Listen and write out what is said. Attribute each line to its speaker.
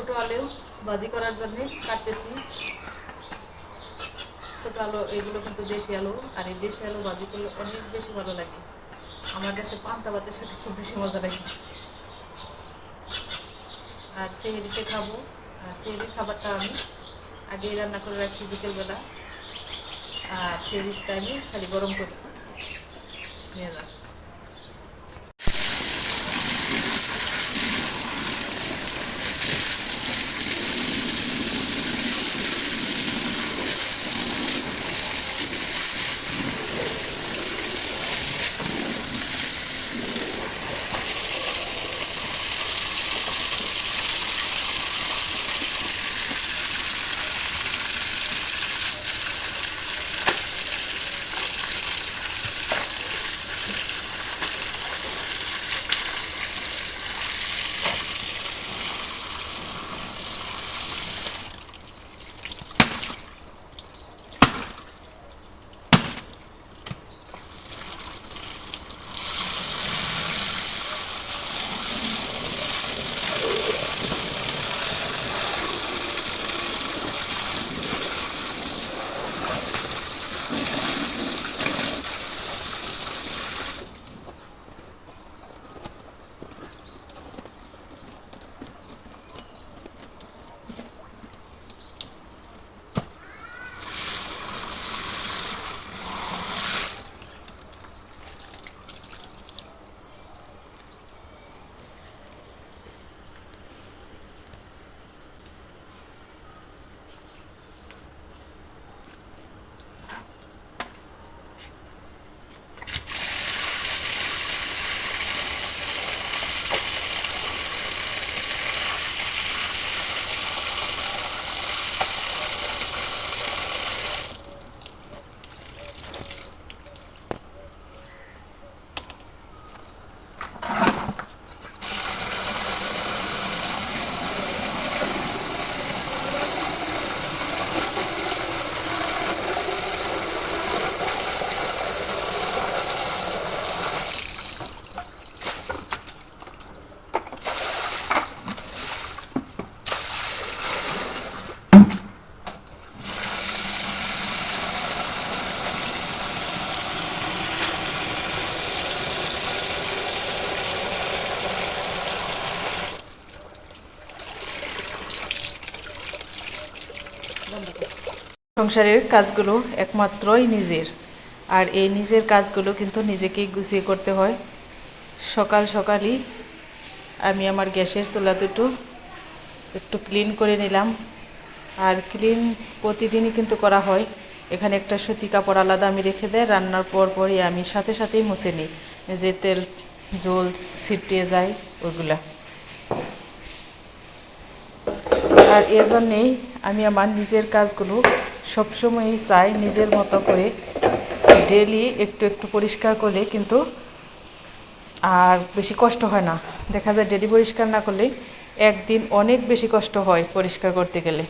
Speaker 1: ছোট আলু ভাজি করার জন্য কাটতেছি। ছোট আলু, এগুলো কিন্তু দেশি আলু, আর এই দেশি আলু ভাজি করলে অনেক বেশি ভালো লাগে। আমার কাছে পান্তা ভাতের সাথে খুব বেশি মজা লাগে। আর সেহেরিতে খাব। আর সেহেরির খাবারটা আমি আগেই রান্না করে রাখছি বিকেলবেলা। আর সেহেরির আমি খালি গরম করি। নিয়ে যান সংসারের কাজগুলো একমাত্রই নিজের। আর এই নিজের কাজগুলো কিন্তু নিজেকেই গুছিয়ে করতে হয়। সকাল সকালই আমি আমার গ্যাসের চুলা দুটো একটু ক্লিন করে নিলাম। আর ক্লিন প্রতিদিনই কিন্তু করা হয়। এখানে একটা সুতি কাপড় আলাদা আমি রেখে দেয় রান্নার পর পরই আমি সাথে সাথেই মুছে নিই। যে তেল জল ছিটিয়ে যায়, ওগুলা। আর এজন্যেই আমি আমার নিজের কাজগুলো সবসময়ই চাই নিজের মতো করে ডেলি একটু একটু পরিষ্কার করলে কিন্তু আর বেশি কষ্ট হয় না। দেখা যায় ডেলি পরিষ্কার না করলে একদিন অনেক বেশি কষ্ট হয় পরিষ্কার করতে গেলে।